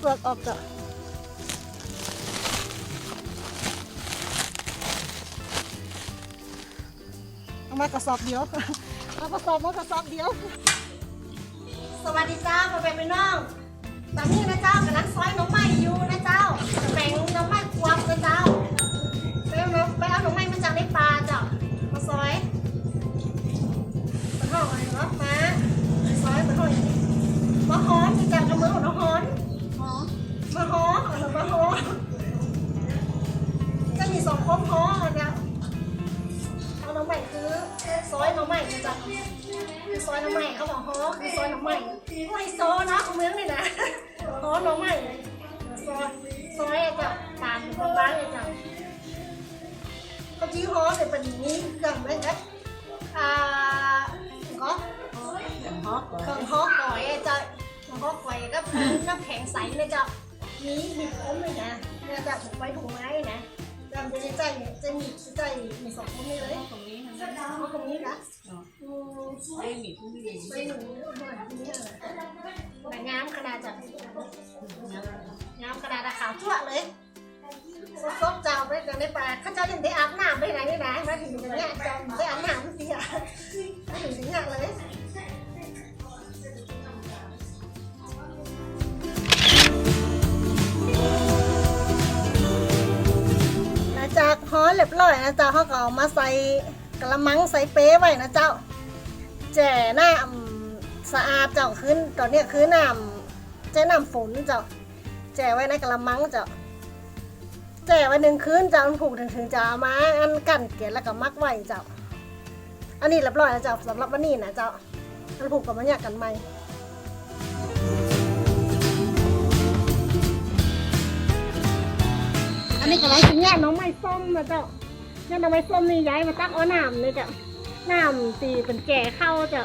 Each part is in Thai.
เปลือกออกจ้ะเอามากระสอบเดียวเอากระสอบมากระสอบเดียว สวัสดีเจ้าพ่อแม่พี่น้องตอนนี้นะเจ้ากำลังซอยน้องไม้อยู่นะเจ้าแบ่งน้องไม้ควบนะเจ้าไปเอาหน้องไปเอาน้องไม้มาจากในป่าเจ้ามาซอย น้ำใหม่เขาบอกฮอคือซอยน้ำใหม่ไฮโซเนาะของเมืองนี่นะฮอน้ำใหม่ซอยซอยอะจ้ะตามอยู่บ้านเลยจ้ะเขาจี้ฮอเนี่ยเป็นอย่างนี้เครื่องไหมครับอ่าก็เครื่องฮอก่อยอะจ้ะฮอก่อยก็น้ำแข็งใสเนี่ยจ้ะมีมีพร้อมเลยนะเนี่ยจ้ะถูกไว้ถูกไม้นะจำจะใจเนี่ยจะมีใจมีสองคนนี่เลยตรงนี้นะเอาตรงนี้นะอืม ไม่มีผู้หญิงไม่หนูแต่งามขนาดจะงามขนาดขาวชั่วเลยซบเจ้าไปเดินในป่าข้าเจ้ายังได้อาบน้ำไปไหนนี่นะมาถึงอย่างเงี้ยจำได้อาบน้ำสิอะมาถึงถึงอะเลยนะจากฮ้อเรียบร้อยนะเจ้าเขาก็เอามาใส่กระมังใส่เป๊ไว้นะเจ้า แจ่น้ำสะอาดเจ้าขึ้นตอนเนี้ยคือน้ำแจ่น้ำฝนเจ้าแจ่ไว้ในกระมังเจ้าแจ่ไว้หนึ่งคืนเจ้ามันผูกถึงถึงจะเอามาอันกันเกล็ดแล้วก็มักไว้เจ้าอันนี้เรียบร้อยแล้วเจ้าสำหรับวันนี้นะเจ้ามันผูกกับมันอยากกันไหมอันนี้ก็ไร้ถึงแง่น้องไม้ส้มนะเจ้าแง่น้องไม้ส้มนี่ย้ายมาตั้งเอน้ำเลยเจ้า น้ำตีเป็นแก่เข้าจะ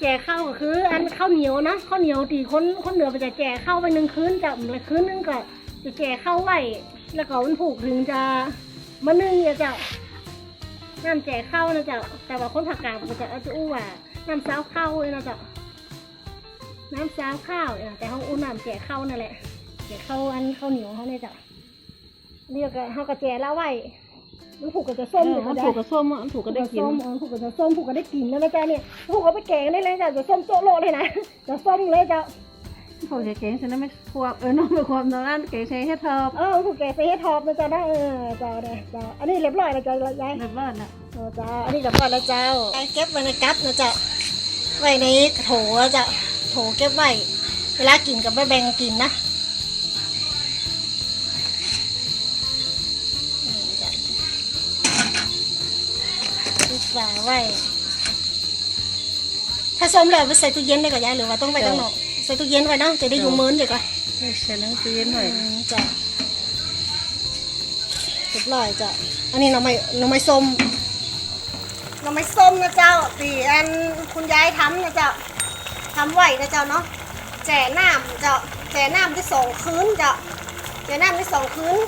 แก่เข้าก็คือ อันข้าวเหนียวนะข้าวเหนียวตีคนคนเหนือไปจะแก่เข้าไปหนึ่งคืนจะเลยคืนนึงก็จะแก่เข้าไว้แล้วก็มันผูกถึงจะมานึ่งจะน้ำแก่เข้านะจะแต่ว่าคนผักกาดมันจะเอาจะอู้ว่าน้ำซาวข้าเลยนะจะน้ำซาวข้าวแต่เขาอู้น้ำแก่เข้านั่นแหละแก่เข้าอันข้าวเหนียวเขาเนี่ยจะเรียกกันเขาก็แก่แล้วไว้ มันผูกกับจะส้มอยู่มันได้ถูกกับส้มมันถูกกับได้กินส้มอ๋อผูกกับจะส้มผูกกับได้กินแล้วนะจ๊ะเนี่ยผูกกับไปแกงได้เลยจ้ะจะส้มโจโลเลยนะจะส้มเลยจ้ะเขาจะเก่งฉันไม่ควบเออน้องไม่ควบตอนนั้นเก่งใช้ให้เธอเออผูกแกงใส่ให้ทอปนะจ๊ะนะเออจ้าเนี่ยจ้าอันนี้เรียบร้อยแล้วจ้ะยายในบ้านน่ะเออจ้าอันนี้เรียบร้อยแล้วจ้าเก็บไว้ในกั๊บนะจ๊ะไว้ในโถนะจ๊ะโถเก็บไว้เวลากินกับแบ่งกินนะ ไว้ถ้าส้มแล้วไปใส่ตู้เย็นได้ก่อนยายหรือว่าต้องไปข้างนอกใส่ตู้เย็นไว้เนาะจะได้อยู่มื้นเดี๋ยวก่อนไม่ใช่นังตีนหน่อยอืมจ้ะเรียบร้อยจ้ะอันนี้หน้ำไม้หน้ำไม้ส้มหน้ำไม้ส้มนะเจ้าตีอันคุณยายทำนะเจ้าทำไหวนะเจ้าเนาะแจ่น้ำเจ้าแจ่น้ำได้สองคืนเจ้าแจ่น้ำได้สองคืน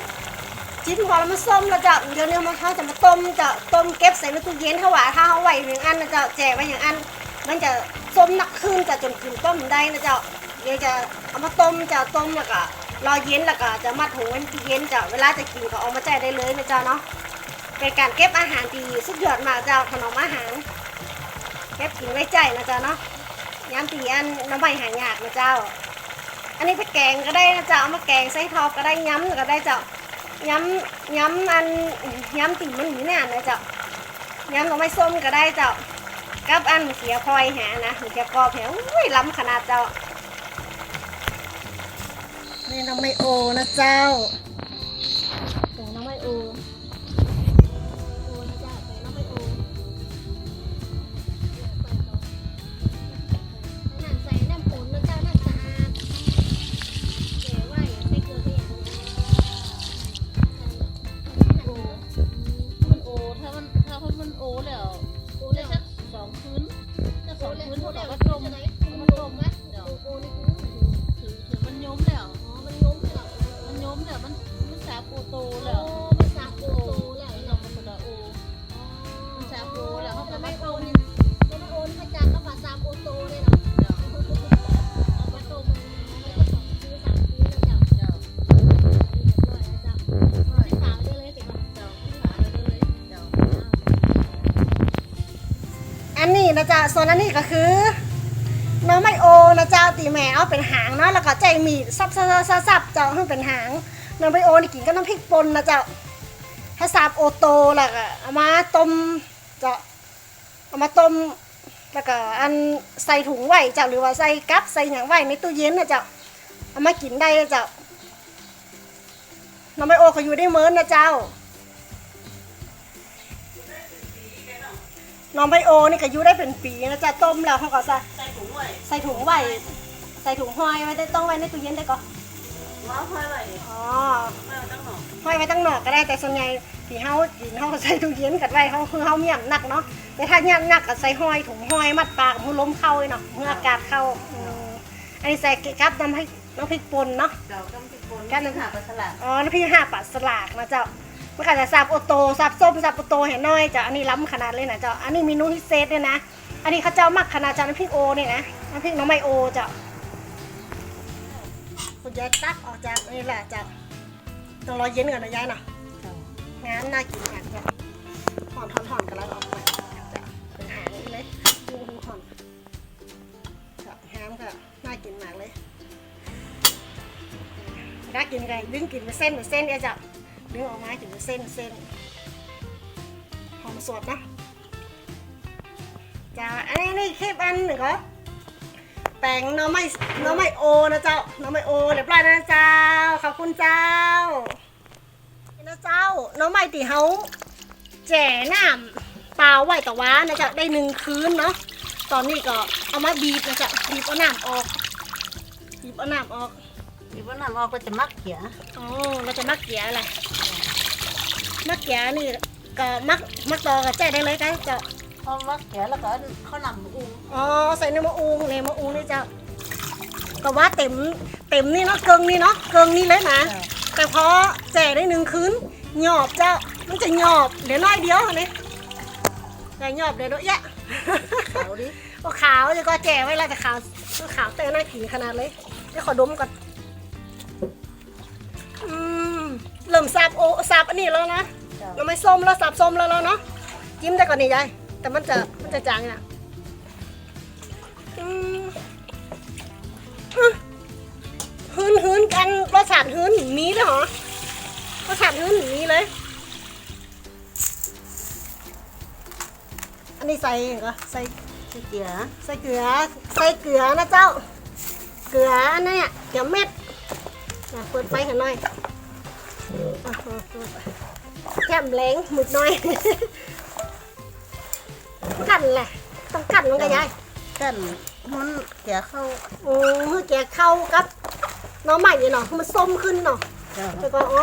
จิ้มพอแล้วมันส้มแล้วเจ้าเดี๋ยวนี้มันเขาจะมาต้มจ้าต้มเก็บใส่ในตู้เย็นถ้าว่าถ้าเขาไหวอย่างอันนะเจ้าแจ่ไว้อย่างอัน มันจะส้มนักขึ้นจะจนขึ้นต้มได้นะเจ้าเดี๋ยวจะเอามาต้มจะต้มแล้วก็รอเย็นแล้วก็จะมัดถุงไว้ที่เย็นจ้าเวลาจะกินก็เอามาแจ่ได้เลยนะเจ้าเนาะเป็นการเก็บอาหารที่สุดยอดมากเจ้าถนอมอาหารเก็บกินไว้ใจนะเจ้าเนาะย้ำตีอันน้ำใบหางยากนะเจ้า อันนี้ไปแกงก็ได้นะเจ้าเอามาแกงใส่ทอปก็ได้ย้ำก็ได้เจ้า ย้ำย้ำอันย้ำตีมันหนีแน่นะเจ้าย้ำลงไม้ส้มก็ได้เจ้ากับอันเสียพลอยแหนะเสียกรอบแหวอุ้ยล้ำขนาดเจ้านี่น้ำไม่โอนะเจ้า ส่วนอันนี้ก็คือน้องไมโอนะเจ้าตีแม่เอาเป็นหางเนาะแล้วก็ใจมีดซับซับซับซับเจ้าให้เป็นหางน้องไมโอนี่กินก็น้ำพริกป่นนะเจ้าถ้าซาบโอโตแล้วก็เอามาต้มเจ้าเอามาต้มแล้วก็อันใส่ถุงไว้เจ้าหรือว่าใส่กั๊บใส่หยังไว้ในตู้เย็นนะเจ้าเอามากินได้นะเจ้าน้องไมโอเขาอยู่ได้เมินนะเจ้า น้องไบโอนี่ก็อยู่ได้เป็นปีนะจ๊ะต้มแล้วเขาก็ใส่ใส่ถุงไว้ใส่ถุงไว้ใส่ถุงห้อยไว้ได้ต้องไว้ในตู้เย็นได้ก่อนว้าวค่อยไว้อ๋อไม่เอาตั้งหนอห้อยไว้ตั้งหนอกก็ได้แต่ส่วนใหญ่ที่เฮากินเฮาก็ใส่ตู้เย็นกันไว้เฮาคือเฮาเมียมหนักเนาะแต่ถ้าเมียมหนักก็ใส่ห้อยถุงห้อยมัดปากมือล้มเข้าเลยเนาะเมื่ออากาศเข้าอืมอันนี้ใส่กับน้ำพริกน้ำพริกป่นเนาะเจ้าต้องพริกป่นกันหนึ่งหาปลาสลัดอ๋อน้ำพริกห้าปัดสลากนะเจ้า มันก็จะสับโอโตสับส้มสับโอโตเห็นน้อยจ้าอันนี้ล้ำขนาดเลยนะจ้าอันนี้เมนูพิเศษด้วยนะ อันนี้เขาเจ้ามักขนาดจ้าน้ำพริกโอเนี่ยนะน้ำพริกน้องไมโอจ้าคุณยายตักออกจากนี่แหละจ้าต้องรอเย็นก่อนนะยายนะงานน่ากินมากเจ้าถอนถอนถอนกันแล้วออกมาจ้าเป็นหางเลยดูดูถอนจ้าหางก็น่ากินมากเลยน่ากินไงดึงกินเป็นเส้นเป็นเส้นเนี่ยจ้า ดึงออกมากินเป็นเส้นเส้นหอมสดนะจ้าอันนี้นี่คลิปอันหนึ่งก็แปลงน้อไม่น้อไม่โอนะเจ้าน้อไม่โอเรียบร้อยแล้วนะเจ้าขอบคุณเจ้านี่นะเจ้าน้อไม่ตีเฮาแจ่น้ำเปล่าไว้แต่ว่านะจ้าได้หนึ่งคืนเนาะตอนนี้ก็เอามาบีบนะจ้าบีบเอาน้ำออกบีบเอาน้ำออก มีว่าน้ำออกก็จะมักเขียอ๋อเราจะมักเกียอะไรมักเกียนี่ก็มักมักตอกับแจ้ได้เลยกันเจ้าพอมักเขียแล้วก็ข้าวหนำอุ้งอ๋อใส่ในมะอูงในมะอูงนี่เจ้าก็ว่าเต็มเต็มนี่เนาะเกิงนี่เนาะเกิงนี่เลยนะแต่พอแจกได้หนึ่งคืนหยอบเจ้ามันจะหยอบเดี๋ยวน้อยเดียวอันนี้แต่หยอบเดี๋ยวโดนแยะขาวดิก็ขาวจะก็แจกไว้แล้วแต่ขาวขาวแต่น่ากินขนาดเลยเดี๋ยวขอดมก่อน เริ่มซับโอซับอันนี้แล้วนะเจ้าเราไม่ส้มแล้วสับส้มแล้วแล้วเนาะจิ้มได้ก่อนนี่ยายแต่มันจะมันจะจางอะอืมอะหืนหืนกันรสชาติหืนมีเลยเหรอรสชาติหืนมีเลย อันนี้ใส่เหรอใส่ใส่เกียใส่เกลือใส่เกลือนะเจ้า เกลืออันนี้เนี่ยเกลือเม็ดอะเปิดไฟให้หน่อยอะ แก้มแรงหมึกหน่อย กันแหละ ต้องกันมันก็ยายกันมันเขียเข้าโอ้เมื่อแกเข้ากับหน้องใหม่เนี่ยเนาะมันส้มขึ้นเนาะเจ้าแล้วก็อ๋อ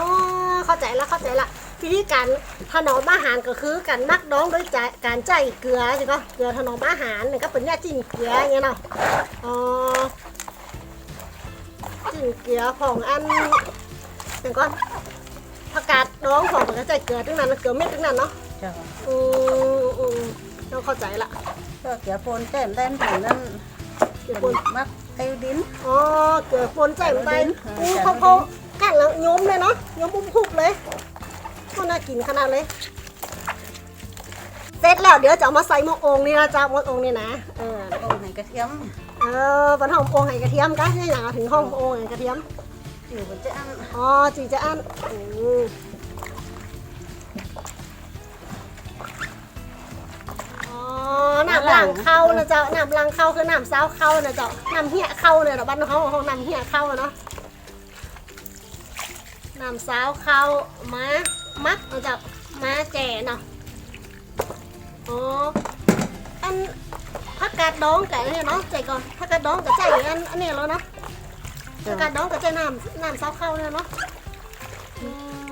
เข้าใจแล้วเข้าใจละวิธีการถนอมอาหารก็คือการมักดองโดยใจการใจเกลือใช่ปะเกลือถนอมอาหารเนี่ยก็เป็นยาจิ้มเกลืออย่างเงี้ยเนาะอ๋อจิ้มเกลือของอันเดี๋ยวก่อน ผักกาดดองของมันก็ใจเกลือทั้งนั้นนะเกลือเม็ดทั้งนั้นเนาะเจ้าอืมอืมเราเข้าใจละ ก็เขียโพนแต้มแต้มถึงนั่นเกลืเป็อนปนมักไอดิน อ๋อเกลือปนใจมันไปเอออู้ใส่เขาลงไปเขากัดแล้วโยมเลยเนาะโยมปุ๊บๆเลยก็น่ากินขนาดเลย เสร็จแล้วเดี๋ยวจะเอามาใส่หม้อองนี่นะจ๊ะหม้อองนี่นะเออโอ้ไหนกระเทียม เออเป็นห้องโองไห้กระเทียมกะนี่อย่างถึงห้องโองไห้กระเทียม อยู่บนจะอันอ๋อจีจะอันอืมอ๋อน้ำล้างเข้านะเจ้าน้ำล้างเข้าคือน้ำเซ้าเข้านะเจ้าน้ำเหี้ยเข้าเนี่ยเนาะบ้านเขาเขาน้ำเหี้ยเข้าอะเนาะน้ำเซ้าเข้ามามักนะเจ้ามาแจ่เนาะอ๋ออันผักกาดดองกับอันนี้เนาะใจก่อนผักกาดดองกับใจอันอันนี้แล้วเนาะ เจ้าการดองกับใจน้ำน้ำเซ้าเข้าเนี่ยเนาะอืม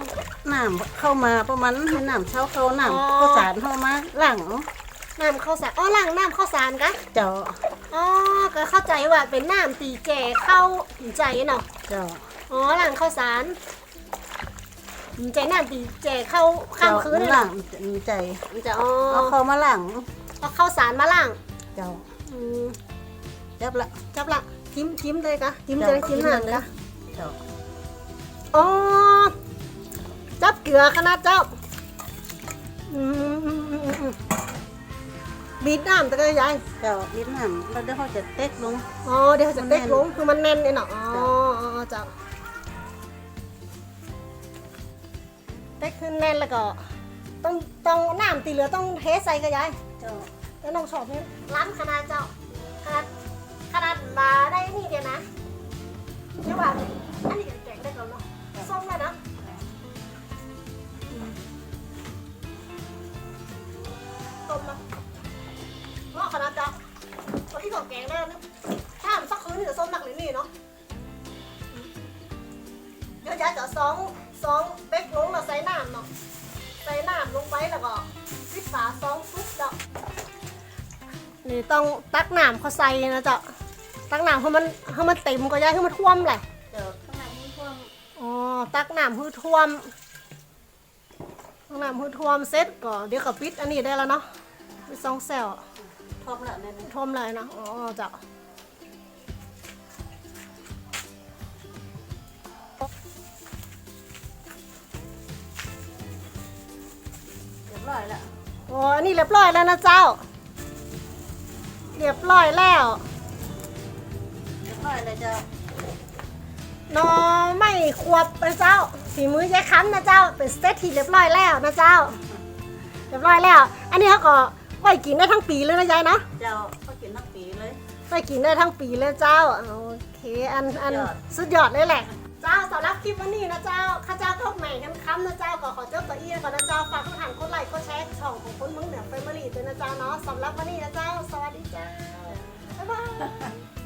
น้ำเข้ามาประมาณให้น้ำเช้าเข้าอ๋อน้ำก็สารเข้ามาหลังน้ำข้าวสารอ๋อล้างน้ำข้าวสารกะเจ้าอ๋อก็เข้าใจว่าเป็นน้ำตีแก่เข้าถึงใจเนาะเจ้าอ๋อล้างข้าวสารถึงใจน้ำตีแก่เข้าข้ามคืนเลยหลัเนาะงมีใจมันจะอ๋อเอาเข้ามาหลังเอาข้าวสารมาล้างเจ้าอืมเรียบละจับละ จิ้มจิ้มเลยกะจิ้มจะได้จิ้มน้ำกะเจ้าอ๋อจับเกลือขนาดเจ้าอืมอืมอืมอืมบีดน้ำตะก็ยายเจ้าลิ้นหั่นแล้วเดี๋ยวเขาจะเต็กลงอ๋อเดี๋ยวจะเต็กลงคือมันแน่นเลยเนาะอ๋อจ้ะอ๋อเจ้าเต็กขึ้นแน่นแล้วก็ ต้องต้องน้ำตีเหลือต้องเทใส่ก็ยายเจ้าแล้วน้องชอบนี่ร้านขนาดเจ้าขนาด ขนาดมาได้นี่เดียวนะเดี๋ยวว่าอันนี้แกงได้ก่อนเนาะส้มเลยนะต้มนะเหมาะขนาดจ้าตอนที่ของแกงได้แล้วนะถ้ามันสักคืนนี่จะส้มหนักหรือนี่เนาะเดี๋ยวจะสองสองเบกลงแล้วใส่น้ำเนาะใส่น้ำลงไปแล้วก็ปิดฝาสองซุปแล้วนี่ต้องตักน้ำเขาใส่นะจ๊ะ ตักน้ำให้มันให้มันเต็มก็ย้ายให้มันท่วมเลยเจ้าข้างในมีพวกอ๋อตักน้ำให้ท่วมตักน้ำให้ท่วมเสร็จก็เดี๋ยวก็ปิดอันนี้ได้แล้วเนาะปิดสองแซวทอมละนั่นท่วมเลยเนาะอ๋อจ้ะเรียบร้อยละโอ้อันนี้เรียบร้อยแล้วนะเจ้า เรียบร้อยแล้วเรียบร้อยเลยเจ้านอไม่ควบนะเจ้าฝีมือยายค้ำนะเจ้า เป็นเซตที่เรียบร้อยแล้วนะเจ้า เรียบร้อยแล้ว อันนี้เขาก็ไว้กินได้ทั้งปีเลยนะยายเนาะเจ้าก็กินทั้งปีเลยไว้กินได้ทั้งปีเลยเจ้าโอเคอันอันยอดสุดยอดเลยแหละเจ้าสำหรับคลิปวันนี้นะเจ้าข้าเจ้าก็ใหม่กันค้ำนะเจ้าก็ขอเจ้าตัวอี้ก่อนนะเจ้าฝากทุกท่านกดไลค์กดแชร์ช่องของคนเมืองเหนือเฟมิลี่ด้วยนะเจ้าเนาะสำหรับวันนี้นะเจ้า สวัสดีเจ้าบ๊ายบาย